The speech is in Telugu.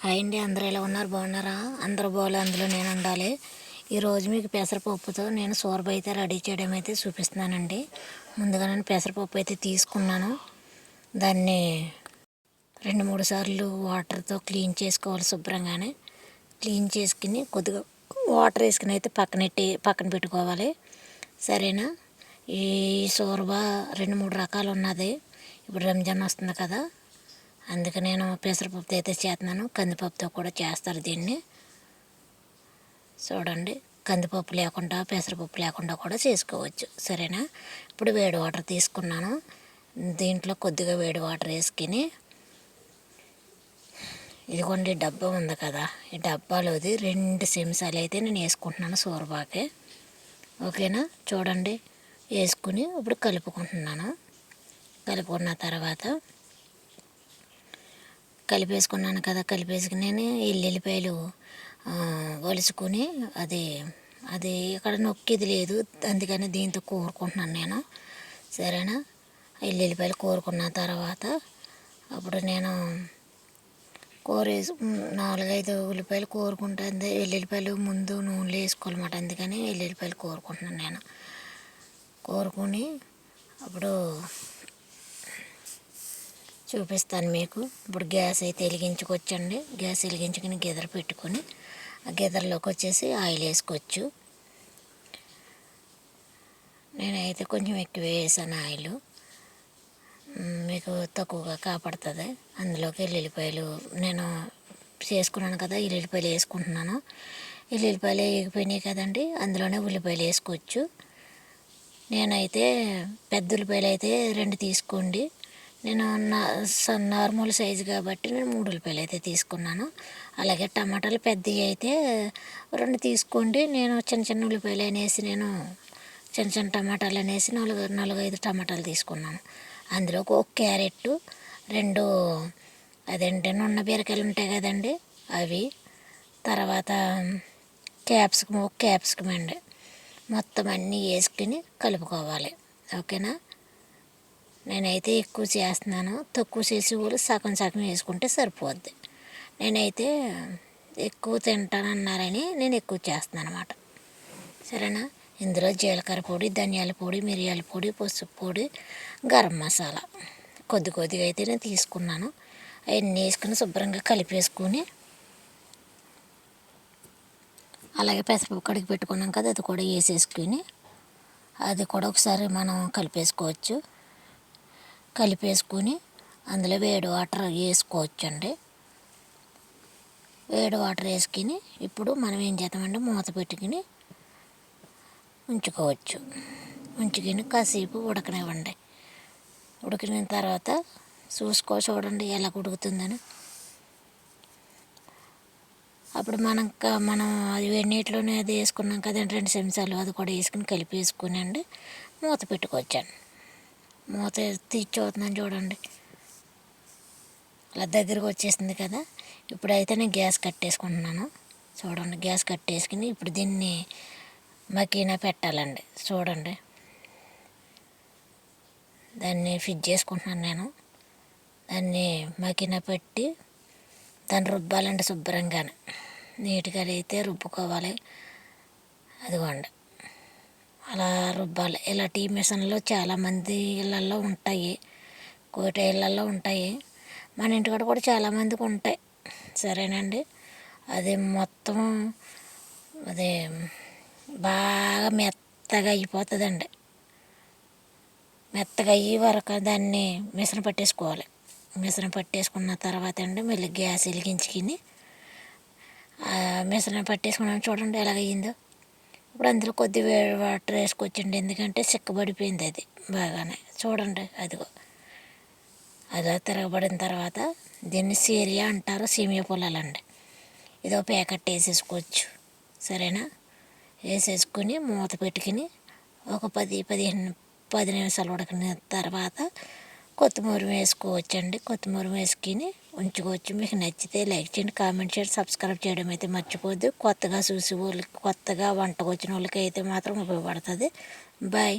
హాయ్ అండి అందరూ ఎలా ఉన్నారు? బాగున్నారా? అందరూ బాగాలే అందులో నేను ఉండాలి. ఈరోజు మీకు పెసరపప్పుతో నేను సోర్బ అయితే రెడీ చేయడం అయితే చూపిస్తున్నానండి. ముందుగా నేను పెసరపప్పు అయితే తీసుకున్నాను. దాన్ని రెండు మూడు సార్లు వాటర్తో క్లీన్ చేసుకోవాలి శుభ్రంగానే. క్లీన్ చేసుకుని కొద్దిగా వాటర్ వేసుకుని అయితే పక్కనెట్టి పక్కన పెట్టుకోవాలి. సరేనా? ఈ సోర్బ రెండు మూడు రకాలు ఉన్నది. ఇప్పుడు రంజాన్ వస్తుంది కదా అందుకే నేను పెసరపప్పుతో అయితే చేస్తున్నాను. కందిపప్పుతో కూడా చేస్తారు దీన్ని. చూడండి కందిపప్పు లేకుండా పెసరపప్పు లేకుండా కూడా చేసుకోవచ్చు. సరేనా? ఇప్పుడు వేడి వాటర్ తీసుకున్నాను. దీంట్లో కొద్దిగా వేడి వాటర్ వేసుకుని ఇదిగోండి డబ్బా ఉంది కదా. ఈ డబ్బాలోది రెండు సెమిసాలు అయితే నేను వేసుకుంటున్నాను సూరబాకే ఓకేనా? చూడండి వేసుకుని ఇప్పుడు కలుపుకుంటున్నాను. కలుపుకున్న తర్వాత కలిపేసుకున్నాను కదా కలిపేసుకుని ఎల్లుల్లిపాయలు వలుచుకొని అది అది ఇక్కడ నొక్కిది లేదు. అందుకని దీంతో కోరుకుంటున్నాను నేను. సరేనా? ఎల్లుల్లిపాయలు కోరుకున్న తర్వాత అప్పుడు నేను కూరేసి నాలుగైదు ఉల్లిపాయలు కోరుకుంటుంది వెల్లుల్లిపాయలు ముందు నూనెలో వేసుకోవాలన్నమాట. అందుకని వెల్లుల్లిపాయలు కోరుకుంటున్నాను నేను. కోరుకొని అప్పుడు చూపిస్తాను మీకు. ఇప్పుడు గ్యాస్ అయితే వెలిగించుకొచ్చండి. గ్యాస్ వెలిగించుకుని గెదర పెట్టుకొని ఆ గెదరలోకి వచ్చేసి ఆయిల్ వేసుకోవచ్చు. నేనైతే కొంచెం ఎక్కువ వేసాను ఆయిల్. మీకు తక్కువగా కాపాడుతుంది. అందులోకి ఎల్లుల్లిపాయలు నేను చేసుకున్నాను కదా ఎల్లుల్లిపాయలు వేసుకుంటున్నాను. ఎల్లుల్లిపాయలు వేగిపోయినాయి కదండి అందులోనే ఉల్లిపాయలు వేసుకోవచ్చు. నేనైతే పెద్ద ఉల్లిపాయలు అయితే రెండు తీసుకోండి. నేను నా నార్మల్ సైజు కాబట్టి నేను మూడు ఉల్లిపాయలు అయితే తీసుకున్నాను. అలాగే టమాటాలు పెద్దవి అయితే రెండు తీసుకోండి. నేను చిన్న చిన్న ఉల్లిపాయలు అనేసి నేను చిన్న చిన్న టమాటాలు అనేసి నాలుగు నాలుగు ఐదు టమాటాలు తీసుకున్నాను. అందులో ఒక క్యారెట్ రెండు అదేంటి నున్న బీరకాయలు ఉంటాయి కదండి అవి తర్వాత క్యాప్సికమ్ ఒక క్యాప్సికమ్ అండి. మొత్తం అన్నీ వేసుకుని కలుపుకోవాలి. ఓకేనా? నేనైతే ఎక్కువ చేస్తున్నాను. తక్కువ చేసి కూడా సగం సగం వేసుకుంటే సరిపోద్ది. నేనైతే ఎక్కువ తింటానన్నారని నేను ఎక్కువ చేస్తున్నాను అనమాట సరేనా? ఇందులో జీలకర్ర పొడి ధనియాల పొడి మిరియాల పొడి పసుపు పొడి గరం మసాలా. కొద్ది కొద్దిగా అయితే నేను తీసుకున్నాను. అవన్నీ వేసుకుని శుభ్రంగా కలిపేసుకుని అలాగే పెసరపప్పు కడిగి పెట్టుకున్నాం కదా అది కూడా వేసేసుకుని అది కూడా ఒకసారి మనం కలిపేసుకోవచ్చు. కలిపేసుకొని అందులో వేడి వాటర్ వేసుకోవచ్చండి. వేడి వాటర్ వేసుకుని ఇప్పుడు మనం ఏం చేద్దామంటే మూత పెట్టుకుని ఉంచుకోవచ్చు. ఉంచుకుని కాసేపు ఉడకనివ్వండి. ఉడికిన తర్వాత చూసుకో చూడండి ఎలా ఉడుకుతుందని. అప్పుడు మనం మనం అది వేడి నీటిలోనే అది వేసుకున్నాం కదండి రెండు చెంచాలు అది కూడా వేసుకుని కలిపి వేసుకుని అండి మూత పెట్టుకోవచ్చండి. మూత తీర్చవుతుందని చూడండి. అలా దగ్గరకు వచ్చేసింది కదా. ఇప్పుడైతే నేను గ్యాస్ కట్టేసుకుంటున్నాను. చూడండి గ్యాస్ కట్టేసుకుని ఇప్పుడు దీన్ని మకీనా పెట్టాలండి. చూడండి. దాన్ని ఫిట్ చేసుకుంటున్నాను నేను. దాన్ని మకీనా పెట్టి దాన్ని రుబ్బాలండి శుభ్రంగానే. నీట్గా అయితే రుబ్బుకోవాలి. అదిగోండి. అలా రుబ్బాలి ఇలా టీ మిషన్లు చాలామంది ఇళ్ళల్లో ఉంటాయి. కోట ఇళ్ళల్లో ఉంటాయి. మన ఇంటికాడ కూడా చాలామందికి ఉంటాయి. సరేనండి? అది మొత్తం అది బాగా మెత్తగా అయిపోతుందండి. మెత్తగా అయ్యి వరకు దాన్ని మిషన్ పట్టేసుకోవాలి. మిషన్ పట్టేసుకున్న తర్వాత అండి మళ్ళీ గ్యాస్ వెలిగించుకుని మిషన్ పట్టేసుకున్నాను చూడండి ఎలాగయ్యిందో ఇప్పుడు అందులో కొద్ది వాటర్ వేసుకొచ్చండి. ఎందుకంటే చిక్కబడిపోయింది అది బాగానే. చూడండి అదిగో. అలా తిరగబడిన తర్వాత దీన్ని సీరియా అంటారు సీమియా పొలాలండి ఇదో ప్యాకెట్ వేసేసుకోవచ్చు. సరేనా? వేసేసుకుని మూత పెట్టుకుని ఒక పది పదిహేను పది నిమిషాలు ఉడకిన తర్వాత కొత్తిమీర వేసుకోవచ్చండి. కొత్తిమీర వేసుకుని ఉంచుకోవచ్చు. మీకు నచ్చితే లైక్ చేయండి కామెంట్ చేయండి సబ్స్క్రైబ్ చేయడం అయితే మర్చిపోద్దు కొత్తగా చూసే వాళ్ళకి కొత్తగా వంటకు వచ్చిన వాళ్ళకి అయితే మాత్రం ఉపయోగపడుతుంది. బాయ్.